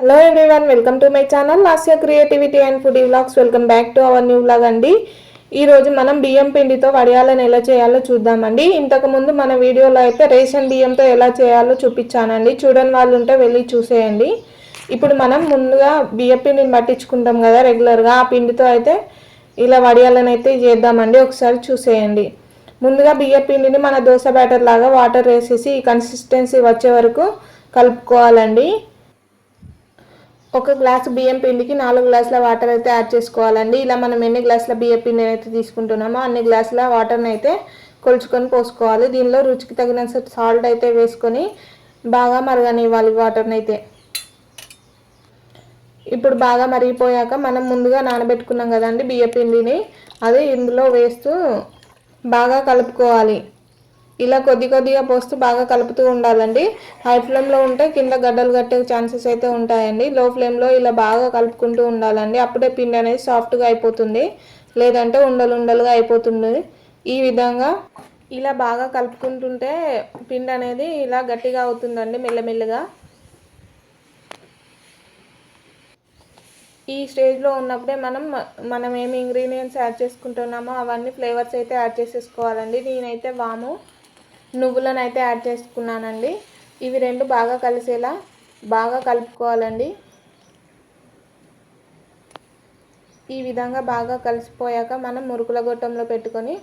Hello everyone welcome to my channel Lasya creativity and food vlogs welcome back to our new vlog అండి. ఈ రోజు మనం బియ్యం పిండితో వడియాలను ఎలా చేయాలో చూద్దామండి ఇంతకుముందు మన వీడియోలో అయితే రేషన్ బియ్యంతో ఎలా చేయాలో చూపించానండి. చూడని వాళ్ళు ఉంటే వెళ్ళి చూసేయండి. ఇప్పుడు మనం ముందుగా బియ్యం పిండిని పట్టించుకుంటాం కదా రెగ్యులర్గా ఆ పిండితో అయితే ఇలా వడియాలను అయితే చేద్దామండి. ఒకసారి చూసేయండి. ముందుగా బియ్యం పిండిని మన దోశ బ్యాటర్ లాగా వాటర్ వేసేసి ఈ కన్సిస్టెన్సీ వచ్చే వరకు కలుపుకోవాలండి. ఒక గ్లాసు బియ్యం పిండికి నాలుగు గ్లాసుల వాటర్ అయితే యాడ్ చేసుకోవాలండి. ఇలా మనం ఎన్ని గ్లాసుల బియ్యం పిండిని అయితే తీసుకుంటున్నామో అన్ని గ్లాసుల వాటర్ని అయితే కొలుచుకొని పోసుకోవాలి. దీనిలో రుచికి తగినంత సాల్ట్ అయితే వేసుకొని బాగా మరగనివ్వాలి వాటర్ని అయితే. ఇప్పుడు బాగా మరిగిపోయాక మనం ముందుగా నానబెట్టుకున్నాం కదండి బియ్య పిండిని. అది ఇందులో వేస్తూ బాగా కలుపుకోవాలి. ఇలా కొద్ది కొద్దిగా పోస్తూ బాగా కలుపుతూ ఉండాలండి. హై ఫ్లేమ్లో ఉంటే కింద గడ్డలు కట్టే ఛాన్సెస్ అయితే ఉంటాయండి. లో ఫ్లేమ్లో ఇలా బాగా కలుపుకుంటూ ఉండాలండి. అప్పుడే పిండి అనేది సాఫ్ట్గా అయిపోతుంది. లేదంటే ఉండలు ఉండలుగా అయిపోతుంది. ఈ విధంగా ఇలా బాగా కలుపుకుంటుంటే పిండి అనేది ఇలా గట్టిగా అవుతుందండి మెల్లమెల్లగా. ఈ స్టేజ్లో ఉన్నప్పుడే మనం మనం ఏమి ఇంగ్రీడియంట్స్ యాడ్ చేసుకుంటున్నామో అవన్నీ ఫ్లేవర్స్ అయితే యాడ్ చేసేసుకోవాలండి. నేనైతే వాము నువ్వులను అయితే యాడ్ చేసుకున్నానండి. ఇవి రెండు బాగా కలిసేలా బాగా కలుపుకోవాలండి. ఈ విధంగా బాగా కలిసిపోయాక మనం మురుకుల గొట్టంలో పెట్టుకొని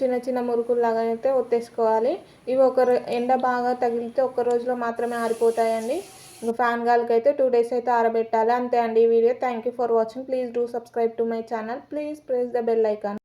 చిన్న చిన్న మురుకుల్లాగా అయితే ఒత్తేసుకోవాలి. ఇవి ఒక ఎండ బాగా తగిలితే ఒక రోజులో మాత్రమే ఆరిపోతాయండి. ఇంకా ఫ్యాన్ గాలికి అయితే టూ డేస్ అయితే ఆరబెట్టాలి. అంతే అండి ఈ video. Thank you for watching. Please do subscribe to my channel. Please press the bell icon.